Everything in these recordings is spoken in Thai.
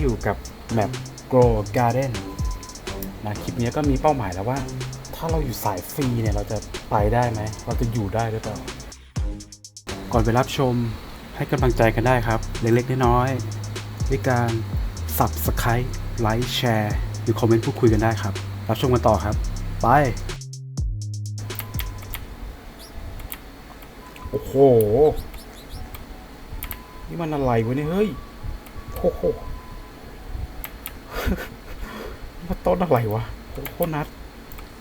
อยู่กับแมป Grow Garden นะคลิปนี้ก็มีเป้าหมายแล้วว่า ถ้าเราอยู่สายฟรีเนี่ยเราจะไปได้ไหม เราจะอยู่ได้หรือเปล่า ก่อนไปรับชมให้กำลังใจกันได้ครับ เล็กๆน้อยๆด้วยการ Subscribe ไลค์แชร์หรือคอมเมนต์พูดคุยกันได้ครับ รับชมกันต่อครับ ไป โอ้โห นี่มันอะไรวะเนี่ยเฮ้ยโอ้โห มา ต้นอะไรวะโอ้โหนัด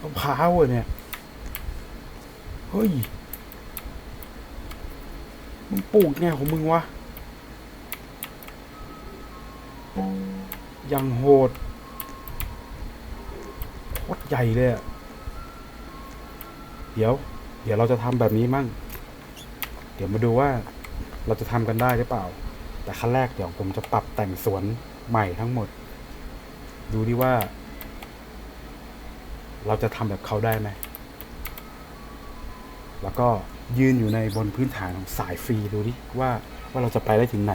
มะพร้าวอะเนี่ย เฮ้ย มึงปลูกไงของมึงวะ ยังโหดโคตรใหญ่เลยอะเดี๋ยว เดี๋ยวเราจะทำแบบนี้มั่ง เดี๋ยวมาดูว่าเราจะทำกันได้หรือเปล่า แต่ขั้นแรกเดี๋ยวผมจะปรับแต่งสวนใหม่ทั้งหมด ดูดิว่า เราจะทำแบบเขาได้ไหม แล้วก็ยืนอยู่ในบนพื้นฐานของสายฟรีดูดิว่าว่าเราจะไปได้ถึงไหน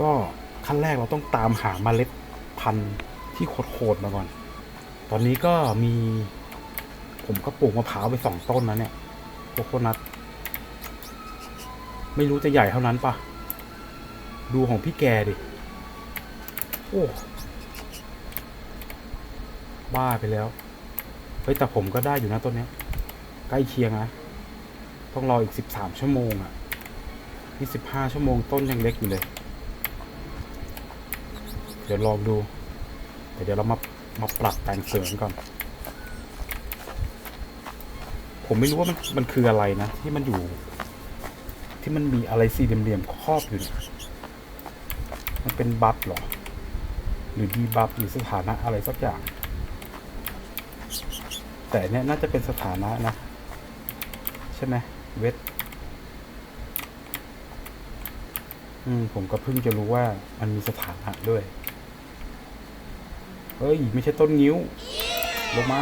ก็ขั้นแรกเราต้องตามหาเมล็ดพันธุ์ที่โคตรมาก่อน ตอนนี้ก็มี ผมก็ปลูกมะพร้าวไปสองต้นนะเนี่ยโคโคนัทไม่รู้จะใหญ่เท่านั้นปะดูของพี่แกดิ โอ้ บ้าไปแล้ว เฮ้ยแต่ผมก็ได้อยู่นะต้นเนี้ย ใกล้เคียงนะ ต้องรออีกสิบสามชั่วโมงอะ่ะนี่สิบห้าชั่วโมงต้นยังเล็กอยู่เลย เดี๋ยวลองดูแต่เดี๋ยวเรามามาปรับแต่งเสริมก่อน ผมไม่รู้ว่ามันมันคืออะไรนะ ที่มันอยู่ ที่มันมีอะไรสี่เหลี่ยมๆครอบอยู่เนี่ยมันเป็นบัฟหรอ หรือดีบัฟหรือสถานะอะไรสักอย่าง แต่เนี้ยน่าจะเป็นสถานะนะ ใช่ไหมเวทอืมผมก็เพิ่งจะรู้ว่ามันมีสถานะด้วย เฮ้ย ไม่ใช่ต้นงิ้ว ลงมา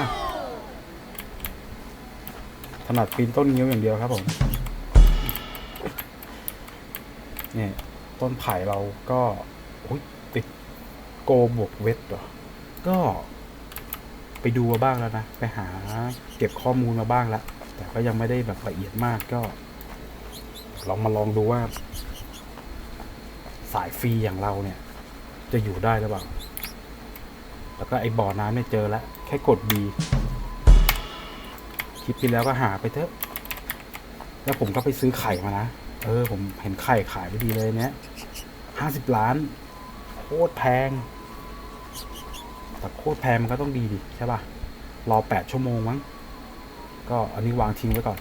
ถนัดปีนต้นงิ้วอย่างเดียวครับผม เนี่ย ต้นไผ่เราก็อุ๊ยติดโกบวกเวทเหรอ ก็ ไปดูมาบ้างแล้วนะ ไปหาเก็บข้อมูลมาบ้างแล้วแต่ก็ยังไม่ได้แบบละเอียดมากก็ ลองมาลองดูว่า สายฟรีอย่างเราเนี่ย จะอยู่ได้หรือเปล่า แล้วก็ไอ้บ่อน้ำเนี่ยเจอแล้ว แค่กด B คลิปที่แล้วก็หาไปเถอะ แล้วผมก็ไปซื้อไข่มานะ เออ ผมเห็นไข่ขายไปดีเลยเนี้ยห้าสิบล้าน โคตรแพง แต่โคตรแพงมันก็ต้องดีดิใช่ป่ะ รอแปดชั่วโมงมั้ง ก็อันนี้วางทิ้งไว้ก่อน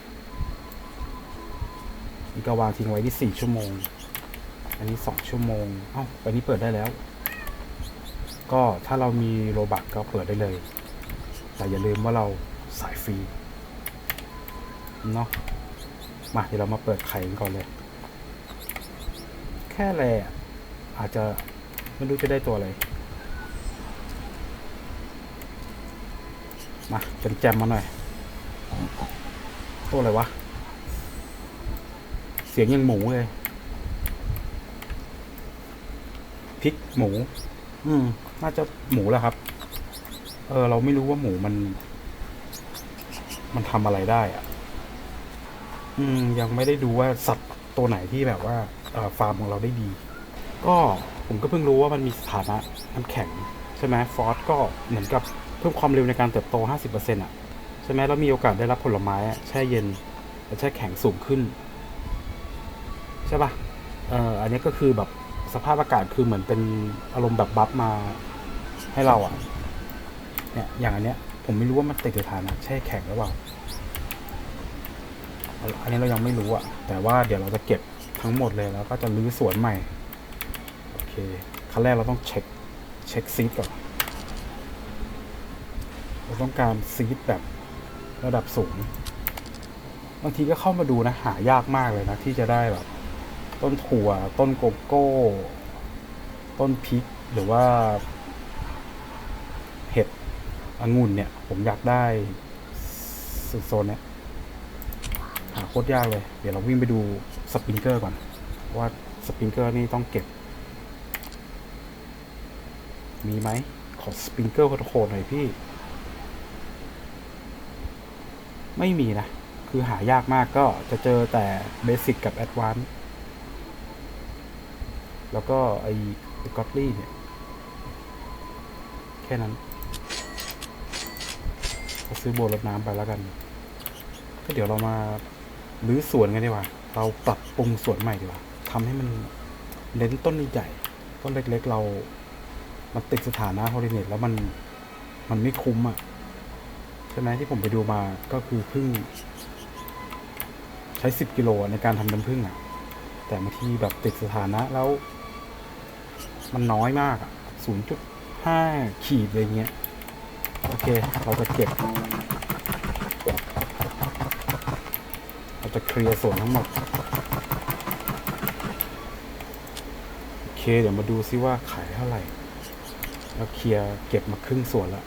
นี่ก็วางทิ้งไว้ที่สี่ชั่วโมง อันนี้สองชั่วโมง เอ้าอันนี้เปิดได้แล้ว ก็ถ้าเรามีโรบักก็เปิดได้เลย แต่อย่าลืมว่าเราสายฟรี เนาะ มาเดี๋ยวเรามาเปิดไข่กันก่อนเลย แค่แรอะอาจจะไม่รู้จะได้ตัวอะไร มาแจมๆมาหน่อยตัวอะไรวะ เสียงยังหมูเลยพริกหมู อืม น่าจะหมูแหละครับ เออ เราไม่รู้ว่าหมูมัน มันทำอะไรได้อะอืม ยังไม่ได้ดูว่าสัตว์ตัวไหนที่แบบว่าฟาร์มของเราได้ดี ก็ผมก็เพิ่งรู้ว่ามันมีสถานะน้ำแข็ง ใช่ไหมฟอสก็เหมือนกับ เพิ่มความเร็วในการเติบโต 50%อะใช่ไหมแล้วมีโอกาสได้รับผลไม้แช่เย็นและแช่แข็งสูงขึ้น ใช่ปะเอ่ออันนี้ก็คือแบบสภาพอากาศคือเหมือนเป็นอารมณ์แบบบัฟมาให้เราอะเนี่ยอย่างอันเนี้ยผมไม่รู้ว่ามันติดสถานะแช่แข็งหรือเปล่าอันนี้เรายังไม่รู้อะแต่ว่าเดี๋ยวเราจะเก็บทั้งหมดเลยแล้วก็จะรื้อสวนใหม่ โอเค ขั้นแรกเราต้องเช็ค เช็คซีดก่อน เราต้องการซีดแบบระดับสูง บางทีก็เข้ามาดูนะ หายากมากเลยนะ ที่จะได้แบบ ต้นถั่ว ต้นโกโก้ ต้นพริกหรือว่าเห็ดองุ่นเนี่ย ผมอยากได้โซนเนี้ยหาโคตรยากเลย เดี๋ยวเราวิ่งไปดูสปริงเกอร์ก่อน ว่าสปริงเกอร์นี่ต้องเก็บ มีไหมขอสปริงเกิลโคดหน่อยพี่ ไม่มีนะ คือหายากมากก็จะเจอแต่เบสิกกับแอดวานซ์แล้วก็ไอ้กอตลี่เนี่ย แค่นั้นก็ซื้อโบรดน้ำไปแล้วกัน ก็เดี๋ยวเรามารื้อสวนกันดีกว่า เราปรับปรุงสวนใหม่ดีกว่าทำให้มันเน้นต้นใหญ่ ต้นเล็กๆเรา มันติดสถานะฮอลิเนตแล้วมัน มันไม่คุ้มอะ ใช่ไหมที่ผมไปดูมาก็คือพึ่ง ใช้สิบกิโลในการทำน้ำผึ้งอะ แต่บางทีแบบติดสถานะแล้ว มันน้อยมากอะศูนย์จุดห้าขีดอะไรเงี้ย โอเค เราจะเก็บ เราจะเคลียร์ส่วนทั้งหมด โอเค เดี๋ยวมาดูซิว่าขายเท่าไหร่ เราเคลียร์เก็บมาครึ่งส่วนแล้ว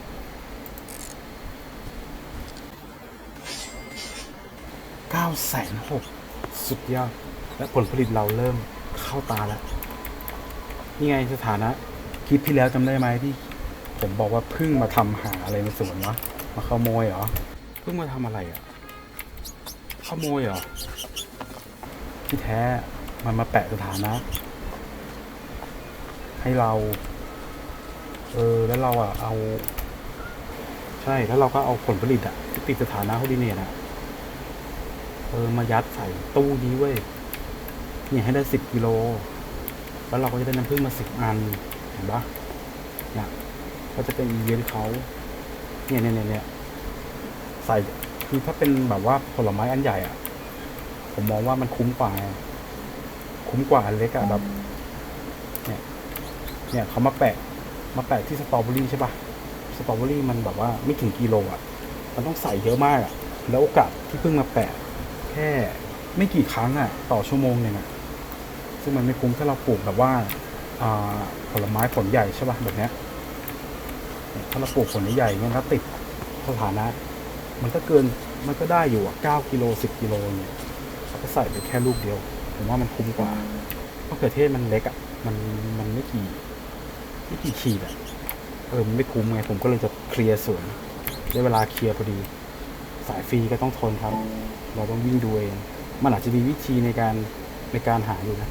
เก้าแสนหกสุดยอด และผลผลิตเราเริ่มเข้าตาแล้ว นี่ไงสถานะ คลิปที่แล้วจำได้ไหมที่ ผมบอกว่าเพิ่งมาทำหาอะไรในสวนวะ มาขโมยเหรอ เพิ่งมาทำอะไรอะ ขโมยเหรอ ที่แท้มันมาแปะสถานะ ให้เรา เออ แล้วเราอะเอา ใช่ แล้วเราก็เอาผลผลิตอะที่ติดสถานะฮอลิเนตอะ เออมายัดใส่ตู้นี้เว้ยเนี่ยให้ได้สิบกิโล แล้วเราก็จะได้น้ำผึ้งมาสิบอัน เห็นปะเนี่ยก็จะเป็นอีเวนต์เขาเนี่ยเนี่ยเนี่ยเนี่ยใส่คือถ้าเป็นแบบว่าผลไม้อันใหญ่อะ ผมมองว่ามันคุ้มกว่า คุ้มกว่าอันเล็กอะแบบ เนี่ย เนี่ยเขามาแปะ มาแปะที่สตรอเบอรี่ใช่ปะสตรอเบอรี่มันแบบว่าไม่ถึงกิโลอะ มันต้องใส่เยอะมากอะ แล้วโอกาสที่เพิ่งมาแปะ แค่ ไม่กี่ครั้งอะ ต่อชั่วโมงหนึ่งอะซึ่งมันไม่คุ้มถ้าเราปลูกแบบว่าผลไม้ผลใหญ่ใช่ป่ะแบบเนี้ยถ้าเราปลูกผลใหญ่เนี่ยแล้วติดสถานะ มันก็เกินมันก็ได้อยู่อะเก้ากิโลสิบกิโลเนี่ยเราก็ใส่ไปแค่ลูกเดียวผมว่ามันคุ้มกว่ามะเขือเทศมันเล็กอะมันมันไม่กี่ไม่กี่ขีดอะเออมันไม่คุ้มไงผมก็เลยจะเคลียร์สวนได้เวลาเคลียร์พอดี สายฟรีก็ต้องทนครับ เราต้องวิ่งดูเอง มันอาจจะมีวิธีในการในการหาอยู่นะ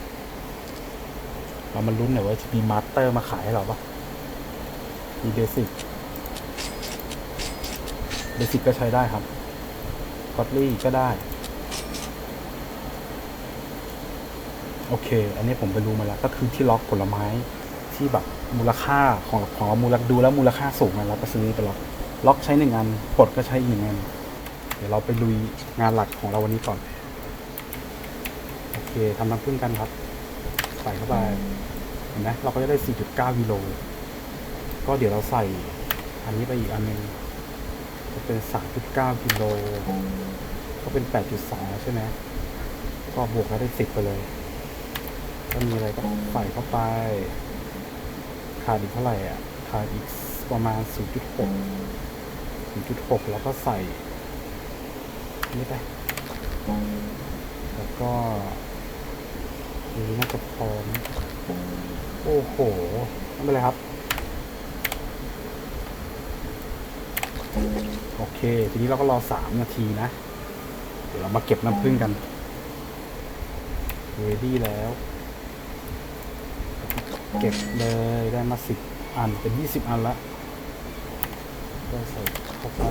เรามาลุ้นหน่อยว่าจะมีมาสเตอร์มาขายให้เราปะมีเบสิกเบสิกก็ใช้ได้ครับกอตลี่ก็ได้ โอเค อันนี้ผมไปรู้มาแล้ว ก็คือที่ล็อกผลไม้ที่แบบมูลค่าของของมูลดูแล้วมูลค่าสูงนะเราก็ซื้อไปล็อกล็อกใช้หนึ่งอันปลดก็ใช้อีกหนึ่งอัน เดี๋ยวเราไปลุยงานหลักของเราวันนี้ก่อน โอเคทำน้ำผึ้งกันครับ ใส่เข้าไปเห็นไหมเราก็จะได้ 4.9กิโลก็เดี๋ยวเราใส่อันนี้ไปอีกอันหนึงจะเป็น 3.9กิโลก็เป็น 8.2 ใช่ไหมก็บวกแล้วได้ 10 ไปเลย ก็มีอะไรก็ใส่เข้าไป ขาดอีกเท่าไหร่อะ ขาดอีกประมาณ 0.6 0.6 แล้วก็ใส่ นี่ไป แล้วก็นี้น่าจะพอนะโอ้โหไม่เป็นไรครับ โอเค ทีนี้เราก็รอสามนาทีนะ เดี๋ยวเรามาเก็บน้ำผึ้งกันเรดี้แล้ว เก็บเลยได้มาสิบอันเป็นยี่สิบอันละก็ใส่เข้าไป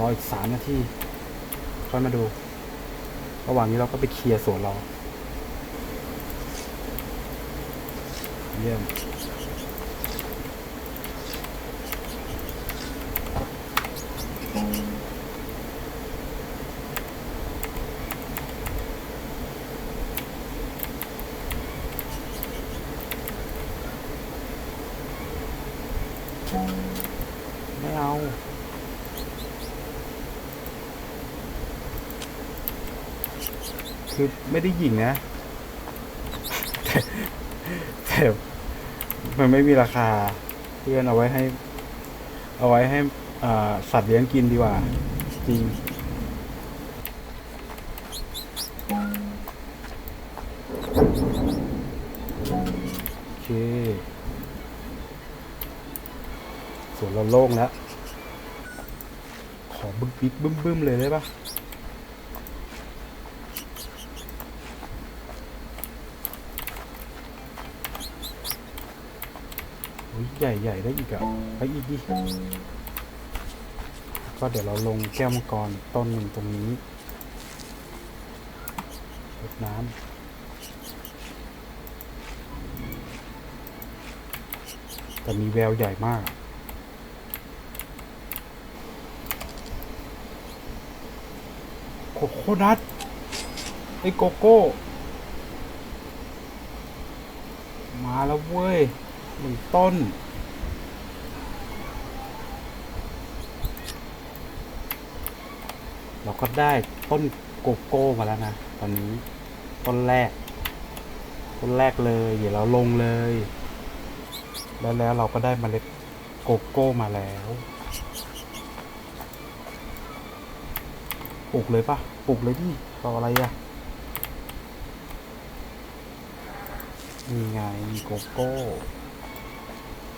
รออีกสามนาทีค่อยมาดู ระหว่างนี้เราก็ไปเคลียร์สวนเราเยี่ยม คือไม่ได้ยิงนะแต่แต่มันไม่มีราคา เพื่อนเอาไว้ให้ เอาไว้ให้สัตว์เลี้ยงกินดีกว่า จริงโอเคส่วนเราโล่งแล้ว ขอบึ้มบิ๊กบึ้มบึ้มเลยได้ปะโอ้ย ใหญ่ใหญ่ได้อีกอะไปอีกดิก็เดี๋ยวเราลงแก้วมังกรต้นหนึ่งตรงนี้รดน้ำแต่มีแววใหญ่มาก โคโคนัทไอโกโก้ มาแล้วเว้ย หนึ่งต้น เราก็ได้ต้นโกโก้มาแล้วนะ ตอนนี้ต้นแรก ต้นแรกเลย เดี๋ยวเราลงเลย แล้วแล้วเราก็ได้เมล็ดโกโก้มาแล้วปลูกเลยปะปลูกเลยดิรออะไรอะนี่ไงมีโกโก้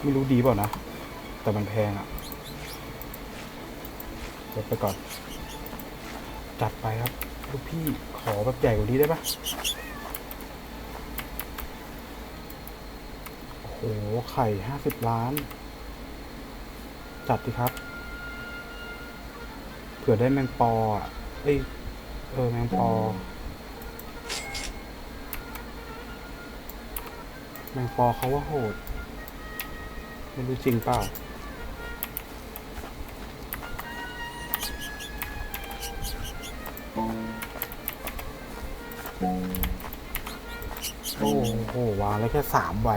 ไม่รู้ดีเปล่านะ แต่มันแพงอะเดี๋ยวไปก่อน จัดไปครับลูกพี่ขอแบบใหญ่กว่านี้ได้ปะโอ้โห ไข่ห้าสิบล้าน จัดดิครับ เผื่อได้แมงปออะเอ้ยเออ แมงปอ แมงปอเขาว่าโหด ไม่รู้จริงเปล่าโอ้โหวางแล้วแค่สามใบ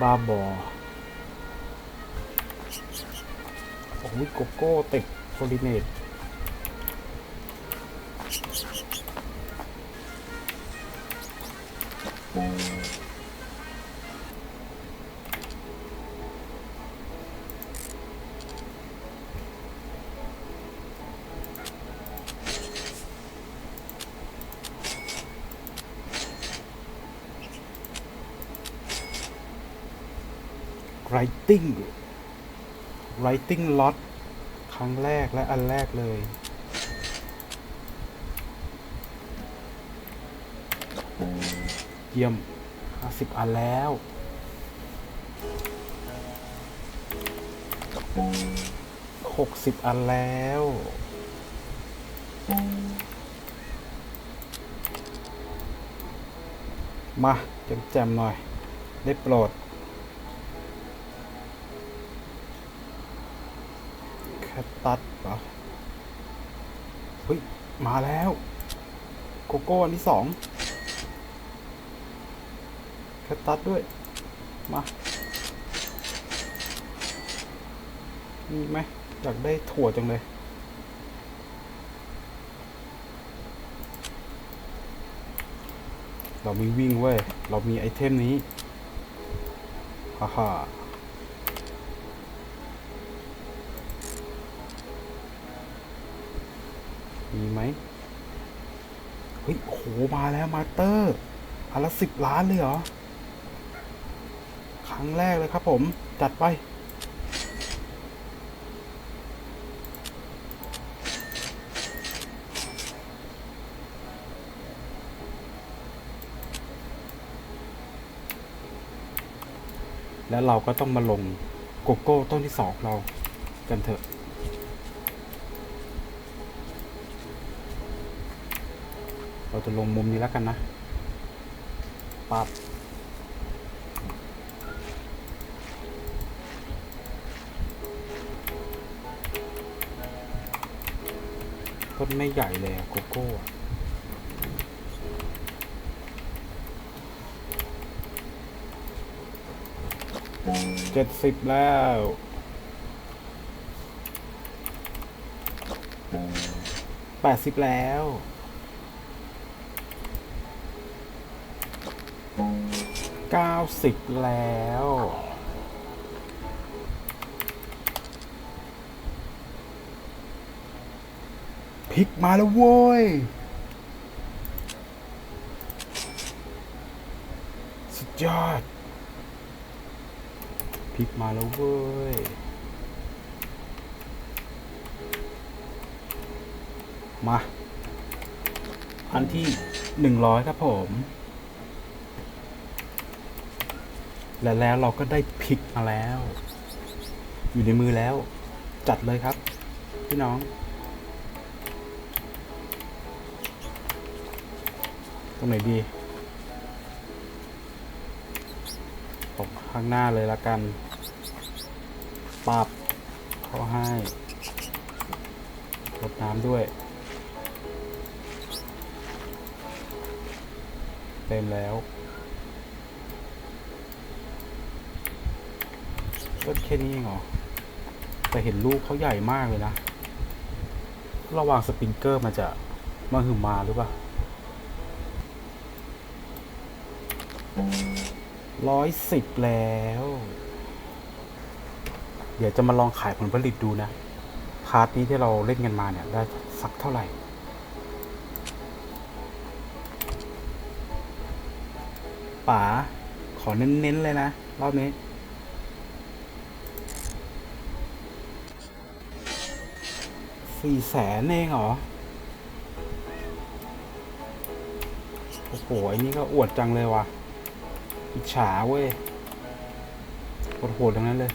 บ้าบอโอ้ยโกโก้ติดโพลิเนต ไรติงไรติงล็อตครั้งแรกและอันแรกเลย เยี่ยมห้าสิบอันแล้วหกสิบอันแล้วมาแจมๆหน่อย ได้โปรด ตัสเหรอเฮ้ย มาแล้ว โกโก้อันที่สองแคตตัสด้วย มามีไหมอยากได้ถั่วจังเลย เรามีวิ่งเว้ย เรามีไอเทมนี้ ฮ่าฮ่า มีไหมเฮ้ยโหมาแล้วมาสเตอร์อันละสิบล้านเลยเหรอ ครั้งแรกเลยครับผม จัดไป แล้วเราก็ต้องมาลงโกโก้ต้นที่สองเรากันเถอะ เราจะลงมุมนี้แล้วกันนะปับต้นไม่ใหญ่เลยอะโกโก้เจ็ดสิบแล้วแปดสิบแล้ว เก้าสิบแล้ว พลิกมาแล้วโว้ย สุดยอดพิกมาแล้วเว้ยมา อันที่หนึ่งร้อยครับผม และแล้วเราก็ได้พริกมาแล้ว อยู่ในมือแล้ว จัดเลยครับ พี่น้อง ตรงไหนดีผมข้างหน้าเลยละกันปับเขาให้รดน้ำด้วย เต็มแล้ว ก็แค่นี้เองเหรอ แต่เห็นลูกเขาใหญ่มากเลยนะ ระหว่างสปริงเกอร์มันจะมาหึมมาหรือเปล่าร้อยสิบแล้ว เดี๋ยวจะมาลองขายผลผลิตดูนะ พาร์ทนี้ที่เราเล่นกันมาเนี่ย ได้สักเท่าไหร่ป๋าขอเน้นๆเลยนะ รอบนี้ สี่แสนเองเหรอ โอ้โหไอ้นี่ก็อวดจังเลยว่ะ อิจฉาเว้ยโหดๆทั้งนั้นเลย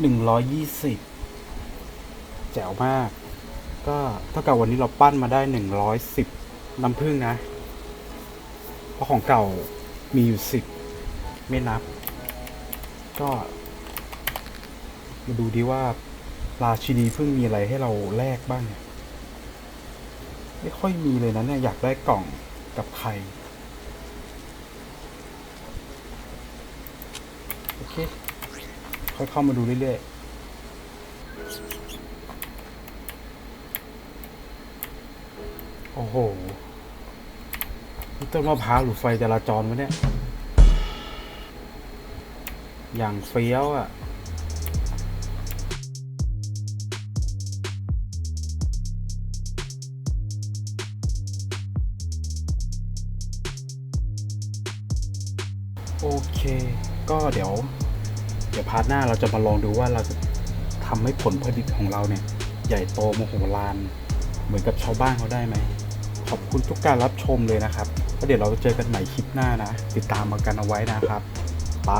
หนึ่งร้อยยี่สิบแจ๋วมาก ก็เท่ากับวันนี้เราปั้นมาได้หนึ่งร้อยสิบน้ำผึ้งนะ เพราะของเก่ามีอยู่สิบไม่นับ ก็มาดูดีว่าราชินีพึ่งมีอะไรให้เราแลกบ้างเนี่ยไม่ค่อยมีเลยนะเนี่ยอยากได้กล่องกับไข่โอเค ค่อยเข้ามาดูเรื่อยๆ โอ้โหนี่ต้นมะพร้าวหรือไฟจราจรวะเนี่ย อย่างเฟี้ยวอะโอเค ก็เดี๋ยว เดี๋ยวพาร์ทหน้าเราจะมาลองดูว่าเราจะทำให้ผลผลิตของเราเนี่ย ใหญ่โตมโหลานเหมือนกับชาวบ้านเขาได้ไหม ขอบคุณทุกการรับชมเลยนะครับแล้วเดี๋ยวเราเจอกันใหม่คลิปหน้านะ ติดตามมากันเอาไว้นะครับไป